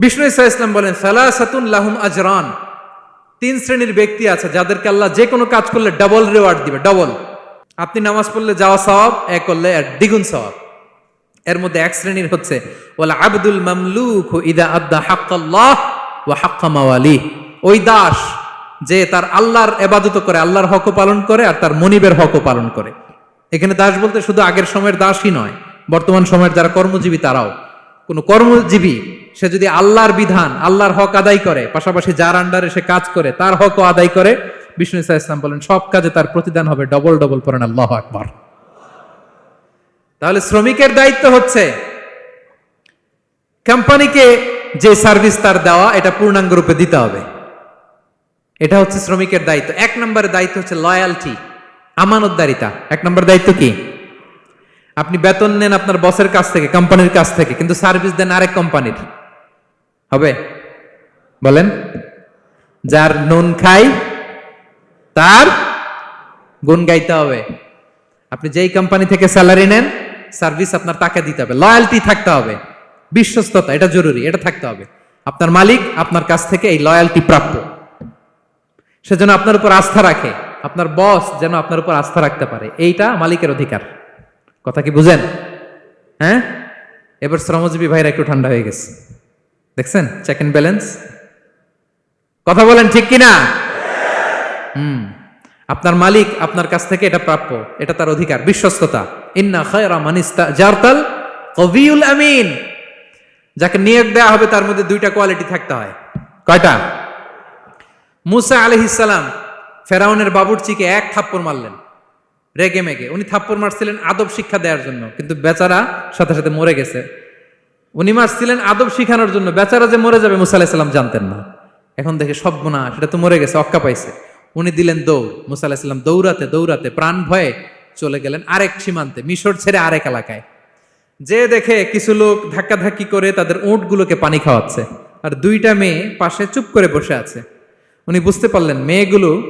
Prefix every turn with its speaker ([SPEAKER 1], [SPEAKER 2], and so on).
[SPEAKER 1] বিষ্ণু ইসা ইসলাম বলেন, সালাসাতুন লাহুম আজরান। তিন শ্রেণির ব্যক্তি আছে যাদেরকে আল্লাহ যে কোনো কাজ করলে ডাবল রিওয়ার্ড দিবে ডাবল আপনি নামাজ পড়লে যাওয়া সওয়াব এক করলে এর দ্বিগুণ সওয়াব। এর মধ্যে এক শ্রেণির হচ্ছে ওলা আব্দুল মামলুক ইদা আদা হাক্কাল্লাহ ওয়া হাক্কা মাওয়ালি। ওই দাস যে তার আল্লাহর এবাদত করে, আল্লাহর হকও পালন করে আর তার মনিবের হকও পালন করে। এখানে দাস বলতে শুধু আগের সময়ের দাসই নয়, বর্তমান সময়ের যারা কর্মজীবী তারাও। কোনো কর্মজীবী সে যদি আল্লাহর বিধান, আল্লাহর হক আদায় করে, পাশাপাশি যার আন্ডারে সে কাজ করে, তার হকও আদায় করে, বিষ্ণু ইসা ইসলাম বলেন, সব কাজে তার প্রতিদান হবে ডবল ডবল পড়েন, আল্লাহ আকবার। তাহলে শ্রমিকের দায়িত্ব হচ্ছে কোম্পানিকে যে সার্ভিস তার দেওয়া, এটা পূর্ণাঙ্গ রূপে দিতে হবে। এটা হচ্ছে শ্রমিকের দায়িত্ব। এক নম্বরের দায়িত্ব হচ্ছে লয়ালটি আমানতদারিতা। এক নম্বর দায়িত্ব কি? আপনি বেতন নেন আপনার বসের কাছ থেকে কোম্পানির কাছ থেকে, কিন্তু সার্ভিস দেন আরেক কোম্পানির হবে? বলেন। যার নুন খাই, তার গুণ গাইতে হবে। আপনি যেই কোম্পানি থেকে স্যালারি নেন সার্ভিস আপনার তাকে দিতে হবে। লয়ালটি থাকতে হবে। বিশ্বস্ততা, এটা জরুরি, এটা থাকতে হবে। আপনার মালিক আপনার কাছ থেকে এই লয়ালটি প্রাপ্য। সেজন্য আপনার উপর আস্থা রাখে। আপনার বস যেন আপনার উপর আস্থা রাখতে পারে। এইটা মালিকের অধিকার। কথা কি বুঝেন? হ্যাঁ? এবার শ্রমজীবী ভাইরা একটু ঠান্ডা হয়ে গেছে। দেখছেন? চেক এন্ড ব্যালেন্স কথা বলেন ঠিক কিনা? হুম। আপনার মালিক আপনার কাছ থেকে এটা প্রাপ্য, এটা তার অধিকার, বিশ্বস্ততা। ইন্না খায়রা মানিস্তা জারতাল কবিউল আমিন। যাকে নিয়োগ দেওয়া হবে তার মধ্যে দুইটা কোয়ালিটি থাকতে হয়। কয়টা? মুসা আলহিসাল্লাম ফেরাউনের বাবুরচিকে এক থাপ্পড় মারলেন। রেগে মেগে। উনি থাপ্পড় মারছিলেন আদব শিক্ষা দেওয়ার জন্য। কিন্তু বেচারা সাথে সাথে মরে গেছে। উনি মারছিলেন আদব শিখানোর জন্য। বেচারা যে মরে যাবে মুসা আলাহিসাল্লাম জানতেন না। এখন দেখে সব গুণা সেটা তো মরে গেছে, অক্কা পাইছে। উনি দিলেন দৌড়, মুসা আলাহিসাল্লাম দৌড়াতে দৌড়াতে প্রাণ ভয়ে চলে গেলেন আরেক সীমান্তে, মিশর ছেড়ে আরেক এলাকায়। যে দেখে কিছু লোক ধাক্কাধাক্কি করে তাদের উঁটগুলোকে পানি খাওয়াচ্ছে। আর দুইটা মেয়ে পাশে চুপ করে বসে আছে। উনি বুঝতে পারলেন, মেয়েগুলো